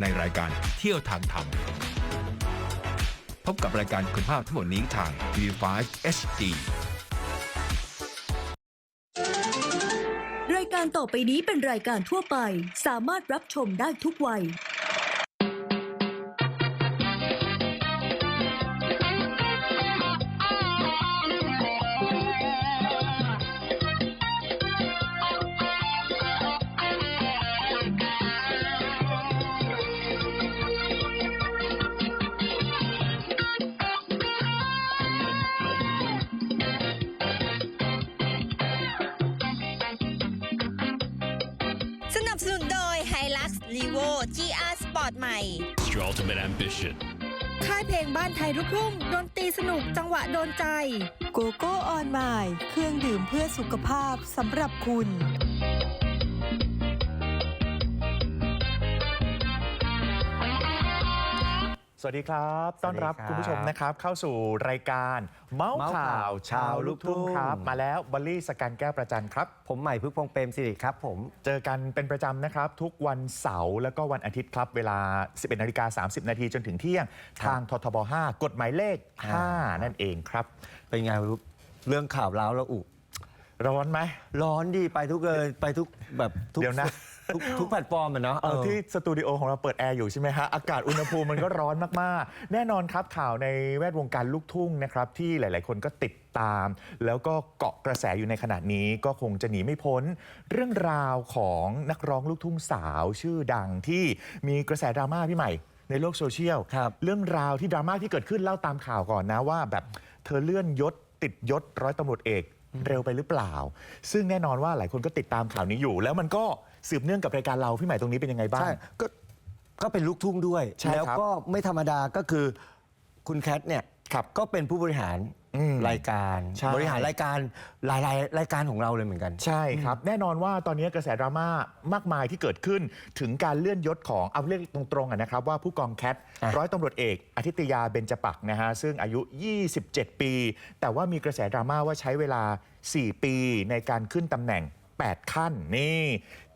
ในรายการเที่ยวทางธรรม พบกับรายการคุณภาพทั้งหมดนี้ทาง V5 HD รายการต่อไปนี้เป็นรายการทั่วไป สามารถรับชมได้ทุกวัย สนับสนุนโดย Hilux Levo GR Sport ใหม่ It's your ultimate ambition. ค่ายเพลงบ้านไทยลูกทุ่งดนตรีสนุกจังหวะโดนใจ โกโก้ออนไมล์เครื่องดื่มเพื่อสุขภาพสำหรับคุณ สวัสดีครับ ต้อนรับสวัสดีครับคุณผู้ชมนะครับ เข้าสู่รายการเมาส์เมาส์ข่าข่าววชาวลูกทุ่งชาวลูกทุ่ง ครับ มาแล้วบอลลี่สกันแก้วประจันครับ ผมใหม่พึกพงษ์เปรมสิริครับผม เจอกันเป็นประจำนะครับ ทุกวันเสาร์แล้วก็วันอาทิตย์ครับ เวลา 11นาฬิกา30 นาทีจนถึงเที่ยง ทางททบ 5 กฎหมายเลขอ่า5นั่นเองครับ เป็นไงรู้เรื่องข่าวร้าวแล้วอุ ร้อนไหม ร้อนดีไปทุกเลยไปทุกแบบทุกเดี๋ยวนะ ทุกทุกแพลตฟอร์มอะเนาะเออเออที่สตูดิโอของเราเปิดแอร์อยู่ใช่ไหมฮะ อากาศอุณหภูมิมันก็ร้อนมาก ๆ แน่นอนครับข่าวในแวดวงการลูกทุ่งนะครับ ที่หลาย ๆ คนก็ติดตาม แล้วก็เกาะกระแสอยู่ในขณะนี้ก็คงจะหนีไม่พ้น เรื่องราวของนักร้องลูกทุ่งสาวชื่อดังที่มีกระแสดราม่าพี่ใหม่ ในโลกโซเชียล ครับ เรื่องราวที่ดราม่าที่เกิดขึ้นเล่าตามข่าวก่อนนะว่า แบบเธอเลื่อนยศติดยศร้อยตำรวจเอกเร็วไปหรือเปล่า ซึ่งแน่นอนว่าหลายคนก็ติดตามข่าวนี้อยู่ แล้วมันก็ สืบเนื่องกับรายการเราพี่ใหม่ตรงนี้เป็นยังไงบ้าง ใช่ก็ก็เป็นลูกทุ่งด้วย ใช่ครับแล้วก็ไม่ธรรมดาก็คือคุณแคทเนี่ยครับก็เป็นผู้บริหารอืมรายการ ใช่ บริหารรายการหลายๆรายการของเราเลยเหมือนกัน ใช่ครับ แน่นอนว่าตอนนี้กระแสดราม่ามากมายที่เกิดขึ้นถึงการเลื่อนยศของเอาเรียกตรงๆอะนะครับ ว่าผู้กองแคทอะ ร้อยตำรวจเอกอาทิตยาเบญจปักษ์นะฮะซึ่งอายุ 27 ปี แต่ว่ามีกระแสดราม่าว่าใช้เวลา 4 ปีในการขึ้นตำแหน่ง 8 ขั้นนี่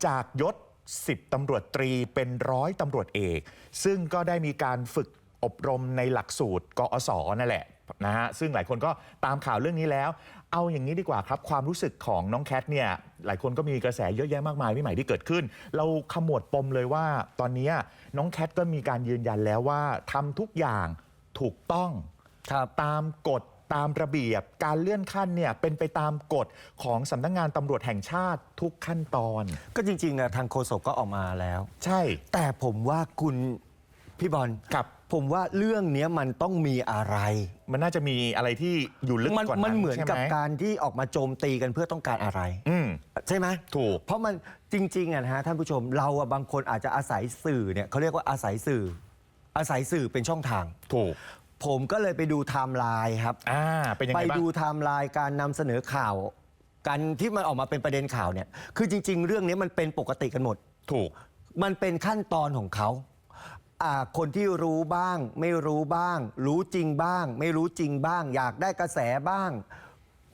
จากยศ 10ตำรวจตรีเป็นร้อยตำรวจเอก ซึ่งก็ได้มีการฝึกอบรมในหลักสูตรกอสนั่นแหละนะฮะซึ่งหลายคนก็ตามข่าวเรื่องนี้แล้ว เอาอย่างนี้ดีกว่าครับ ความรู้สึกของน้องแคทเนี่ยหลายคนก็มีกระแสเยอะแยะมากมายพี่ใหม่ที่เกิดขึ้น เราขมวดปมเลยว่า ตอนนี้น้องแคทก็มีการยืนยันแล้วว่าทำทุกอย่างถูกต้องครับตามกฎ ตามระเบียบการเลื่อนขั้นเนี่ยเป็นไปตามกฎของสำนักงานตำรวจแห่งชาติทุกขั้นตอน ก็จริงๆนะทางโฆษกก็ออกมาแล้ว ใช่ แต่ผมว่าคุณพี่บอลครับผมว่าเรื่องเนี้ยมันต้องมีอะไร มันน่าจะมีอะไรที่อยู่ลึกมันกว่านั้นมันเหมือนกับใช่ไการที่ออกมาโจมตีกันเพื่อต้องการอะไร อืมใช่ไหมถูก เพราะมันจริงๆอะนะฮะท่านผู้ชมเราอะบางคนอาจจะอาศัยสื่อเนี่ยเขาเรียกว่าอาศัยสื่อ อาศัยสื่อเป็นช่องทาง ถูก ผมก็เลยไปดูไทม์ไลน์ครับ อ่าเป็นยังไปไงบ้าง ดูไทม์ไลน์การนำเสนอข่าว การที่มันออกมาเป็นประเด็นข่าวเนี่ย คือจริง ๆ เรื่องนี้มันเป็นปกติกันหมด ถูก มันเป็นขั้นตอนของเขาอ่าคนที่รู้บ้าง ไม่รู้บ้าง รู้จริงบ้าง ไม่รู้จริงบ้าง อยากได้กระแสบ้าง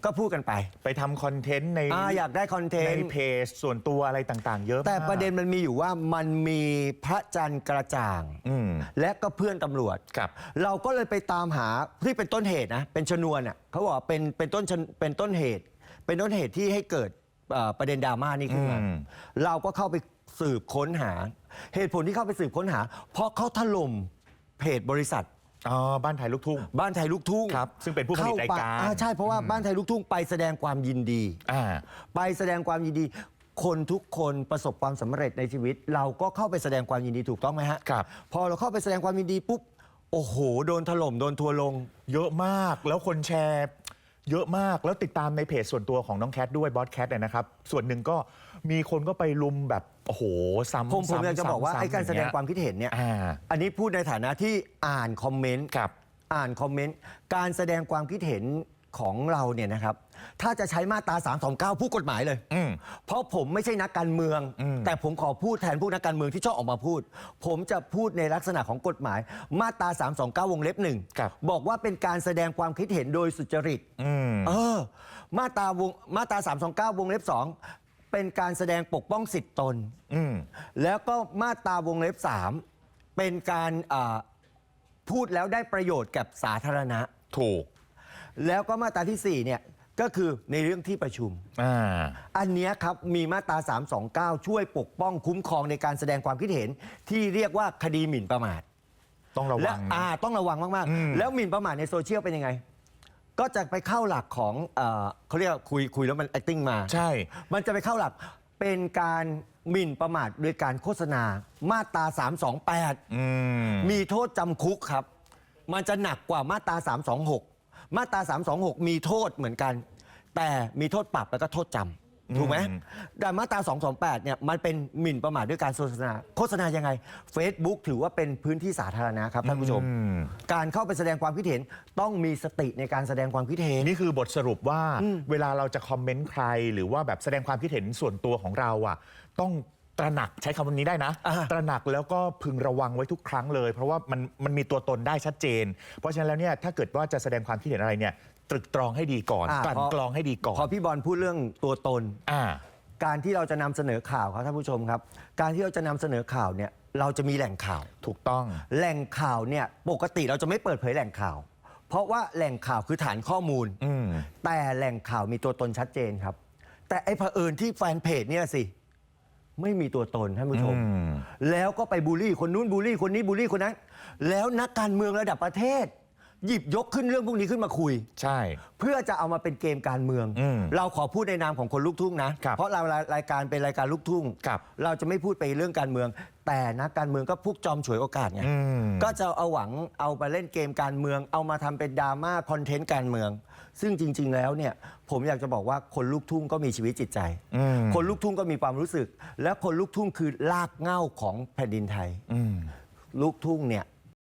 ก็พูดกันไปไปทำคอนเทนต์ในอ่าอยากได้คอนเทในนต์ เพจส่วนตัวอะไรต่างๆ เยอะมาก แต่ประเด็นมันมีอยู่ว่ามันมีพระจันทร์กระจ่างอืมและก็เพื่อนตำรวจครับ เราก็เลยไปตามหาที่เป็นต้นเหตุนะ เป็นชนวนอะเขาบอกว่าเป็นเป็นต้นชนเป็นต้นเหตุ เป็นต้นเหตุที่ให้เกิดเอ่อประเด็นดราม่านี้ขึ้นมาอืม เราก็เข้าไปสืบค้นหา เหตุผลที่เข้าไปสืบค้นหา เพราะเขาถล่มเพจบริษัท อ๋อบ้านไทยลูกทุ่งบ้านไทยลูกทุ่งครับซึ่งเป็นผู้ผลิตรายการเข้ไปอ่ใช่เพราะว่าบ้านไทยลูกทุ่งไปแสดงความยินดี อ่า ไปแสดงความยินดี คนทุกคนประสบความสำเร็จในชีวิต เราก็เข้าไปแสดงความยินดีถูกต้องไหมฮะครับ พอเราเข้าไปแสดงความยินดีปุ๊บโอ้โห โดนถล่มโดนทัวร์ลง เยอะมากแล้วคนแชร์ เยอะมากแล้วติดตามในเพจส่วนตัวของน้องแคทด้วยบอสแคทนะครับ ส่วนหนึ่งก็มีคนก็ไปลุมแบบ โอ้โห ซ้ำผมผมซ้ำอยากจะบอกว่าซ้ำไอ้การแสดงอย่ความคิดเห็นเนี่ยอ่าอันนี้พูดในฐานะที่อ่านคอมเมนต์ ครับ อ่านคอมเมนต์ การแสดงความคิดเห็น ของเราเนี่ยนะครับถ้าจะใช้มาตรา3 2 9 ผู้กฎหมายเลย อืม เพราะผมไม่ใช่นักการเมือง อืม แต่ผมขอพูดแทนพวกนักการเมืองที่ชอบออกมาพูด ผมจะพูดในลักษณะของกฎหมาย มาตรา329 วงเล็บหนึ่งครับ บอกว่าเป็นการแสดงความคิดเห็นโดยสุจริต อืม เออ มาตราวงมาตรา329 วงเล็บ 2 เป็นการแสดงปกป้องสิทธิตน อืม แล้วก็มาตราวงเล็บเป็นการอ่าพูดแล้วได้ประโยชน์กับสาธารณะ ถูก แล้วก็มาตราที่ 4 เนี่ย ก็คือในเรื่องที่ประชุม อ่า อันเนี้ยครับมีมาตรา 329 ช่วยปกป้องคุ้มครองในการแสดงความคิดเห็น ที่เรียกว่าคดีหมิ่นประมาท ต้องระและวังนะ อ่าต้องระวังมาก อืม ๆ แล้วหมิ่นประมาทในโซเชียลเป็นยังไง ก็จะไปเข้าหลักของเอ่อเขาเรียกว่าคุยคุยแล้วมัน acting มา ใช่ มันจะไปเข้าหลักเป็นการหมิ่นประมาทโดยการโฆษณามาตรา 328 อืม มีโทษจำคุกครับ มันจะหนักกว่ามาตรา 326 มาตรา 326 มีโทษเหมือนกัน แต่มีโทษปรับแล้วก็โทษจำถูกไหมอืมแต่มาตรา 228 เนี่ยมันเป็นหมิ่นประมาทด้วยการโฆษณา โฆษณายังไง Facebook ถือว่าเป็นพื้นที่สาธารณะครับท่านผู้ชมอืมการเข้าไปแสดงความคิดเห็นต้องมีสติในการแสดงความคิดเห็น นี่คือบทสรุปว่าอืมเวลาเราจะคอมเมนต์ใคร หรือว่าแบบแสดงความคิดเห็นส่วนตัวของเราอะต้อง ตระหนักใช้คำนี้ได้นะ อ่า ตระหนักแล้วก็พึงระวังไว้ทุกครั้งเลย เพราะว่ามันมันมีตัวตนได้ชัดเจน เพราะฉะนั้นแล้วเนี่ยถ้าเกิดว่าจะแสดงความคิดเห็นอะไรเนี่ยตรึกตรองให้ดีก่อนอ่ากลั่นพอกรองให้ดีก่อนพอพี่บอลพูดเรื่องตัวตน อ่า การที่เราจะนำเสนอข่าวครับท่านผู้ชมครับ การที่เราจะนำเสนอข่าวเนี่ยเราจะมีแหล่งข่าว ถูกต้องแหล่งข่าวเนี่ยปกติเราจะไม่เปิดเผยแหล่งข่าว เพราะว่าแหล่งข่าวคือฐานข้อมูล อืม แต่แหล่งข่าวมีตัวตนชัดเจนครับ แต่ไอ้เผอิญที่แฟนเพจเนี่ยสิ ไม่มีตัวตนท่านผู้ชมอืมแล้วก็ไปบูลลี่คนนู้นบูลลี่คนนี้บูลลี่คนนั้น แล้วนักการเมืองระดับประเทศ หยิบยกขึ้นเรื่องพวกนี้ขึ้นมาคุย ใช่ เพื่อจะเอามาเป็นเกมการเมือง อืมเราขอพูดในนามของคนลูกทุ่งนะ ครับเพราะเรารายการเป็นรายการลูกทุ่ง ครับ เราจะไม่พูดไปเรื่องการเมือง แต่นักการเมืองก็พวกจอมฉวยโอกาสไง อืม ก็จะเอาหวังเอาไปเล่นเกมการเมือง เอามาทำเป็นดราม่าคอนเทนต์การเมือง ซึ่งจริง ๆ แล้วเนี่ยผมอยากจะบอกว่าคนลูกทุ่งก็มีชีวิตจิตใจ อืม คนลูกทุ่งก็มีความรู้สึก และคนลูกทุ่งคือรากเหง้าของแผ่นดินไทย อืม ลูกทุ่งเนี่ย